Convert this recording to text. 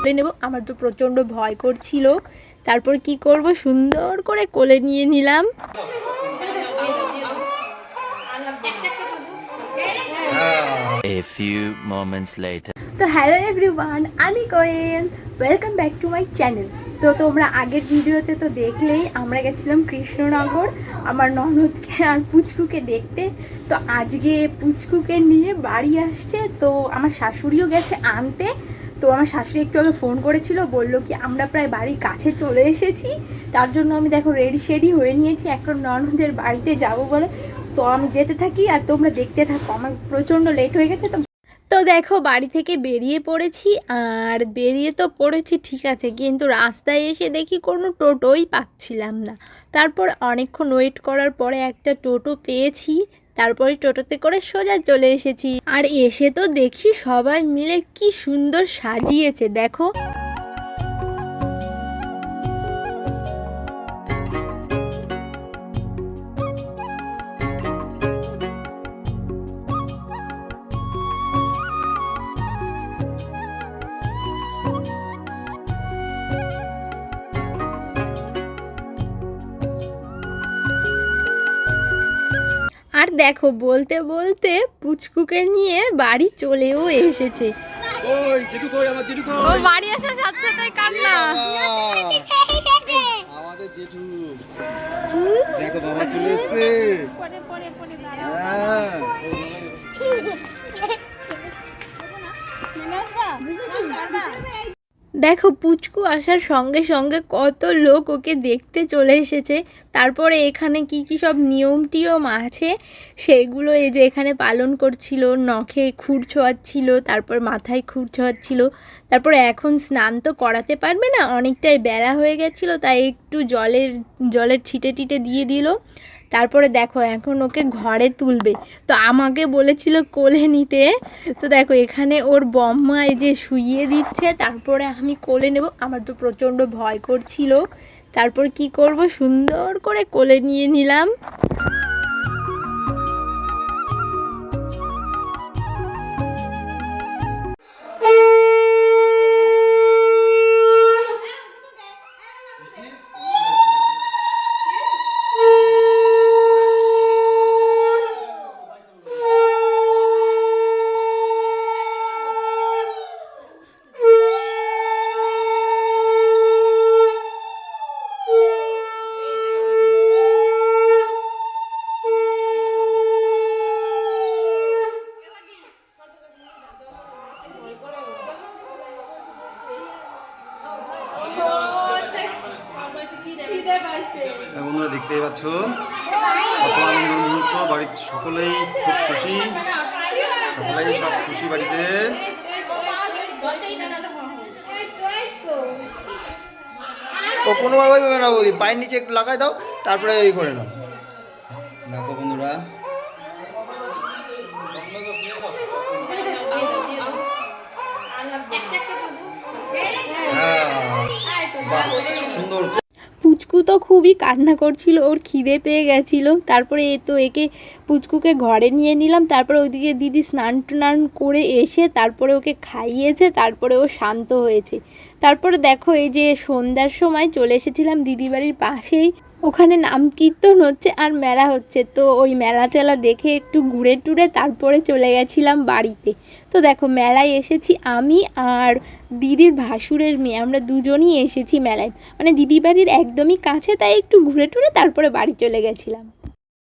কোলে নেব। আমার তো প্রচণ্ড ভয় করছিল। তারপর কি করব? সুন্দর করে কোলে নিয়ে নিলাম। A few moments later. তো হ্যালো এভরিওয়ান আমি Koyel. Welcome back to my channel তো তোমরা আগের ভিডিওতে তো দেখলেই আমরা গেছিলাম কৃষ্ণনগর আমার ননদকে আর পুচকুকে দেখতে। তো আজকে পুচকুকে নিয়ে বাড়ি আসছে। তো আমার শাশুড়িও গেছে আনতে। তো আমার শাশুড়ি একটু আগে ফোন করেছিল, বলল কি, আমরা প্রায় বাড়ির কাছে চলে এসেছি। তার জন্য আমি দেখো রেডি শেডি হয়ে নিয়েছি। এখন ননদের বাড়িতে যাব বলে। তো আমি যেতে থাকি আর তোমরা দেখতে থাকো। আমার প্রচণ্ড লেট হয়ে গেছে, তো তো দেখো বাড়ি থেকে বেরিয়ে পড়েছি। আর বেরিয়ে তো পড়েছি, ঠিক আছে। কিন্তু রাস্তায় এসে দেখি কোনো টোটোই পাচ্ছিলাম না। তারপর অনেকক্ষণ ওয়েট করার পরে একটা টোটো পেয়েছি। তারপরে টোটোতে করে সোজা চলে এসেছি। আর এসে তো দেখি সবাই মিলে কি সুন্দর সাজিয়েছে, দেখো। দেখো বলতে বলতে পুচকুকে নিয়ে বাড়ি চলেও এসেছে। ওই জেঠু কই আমার জেঠু কই? ও বাড়ি আসার সাথে সাথে কান্না। আমাদের জেঠু দেখো বাবা চলে এসেছে। হ্যাঁ। দেখো, পুচকু আসার সঙ্গে সঙ্গে কত লোক ওকে দেখতে চলে এসেছে। তারপরে এখানে কি কি সব নিয়ম টিয়ম আছে? সেগুলো এই যে এখানে পালন করছিল, নখে খুর ছোঁয়াচ্ছিল, তারপর মাথায় খুর ছোঁয়াচ্ছিল, তারপরে এখন স্নান তো করাতে পারবে না, অনেকটাই বেলা হয়ে গেছিল, তাই একটু জলের জলের ছিটে টিটে দিয়ে দিল। তারপরে দেখো এখন ওকে ঘরে তুলবে। তো আমাকে বলেছিল কোলে নিতে। তো দেখো এখানে ওর বম্মা এই যে শুইয়ে দিচ্ছে, তারপরে আমি কোলে নেব। আমার তো প্রচণ্ড ভয় করছিল। তারপর কি করব? সুন্দর করে কোলে নিয়ে নিলাম। বন্ধুরা দেখতেই পাচ্ছ। কত আনন্দ মুহূর্ত বাড়িতে সকলেই খুব খুশি। সকলেই সব খুশি বাড়িতে। ও না পায়ের নিচে একটু লাগাই দাও তারপরে ওই করে নাও। দেখো বন্ধুরা। হ্যাঁ তো খুবই কান্না করছিল, ওর খিদে পেয়ে গেছিল। তারপরে এ তো একে পুচকুকে ঘরে নিয়ে নিলাম, তারপরে ওইদিকে দিদি স্নান টান করে এসে তারপরে ওকে খাইয়েছে, তারপরে ও শান্ত হয়েছে। তারপরে দেখো এই যে সন্ধ্যার সময় চলে এসেছিলাম দিদি বাড়ির পাশেই। ওখানে নাম কীর্তন হচ্ছে আর মেলা হচ্ছে। তো ওই মেলা টেলা দেখে একটু ঘুরে টুরে তারপরে চলে গেছিলাম বাড়িতে। তো দেখো, মেলায় এসেছি আমি আর দিদির ভাসুরের মেয়ে। আমরা দুজনই এসেছি মেলায়। মানে দিদি বাড়ির একদমই কাছে, তাই একটু ঘুরে টুরে তারপরে বাড়ি চলে গেছিলাম।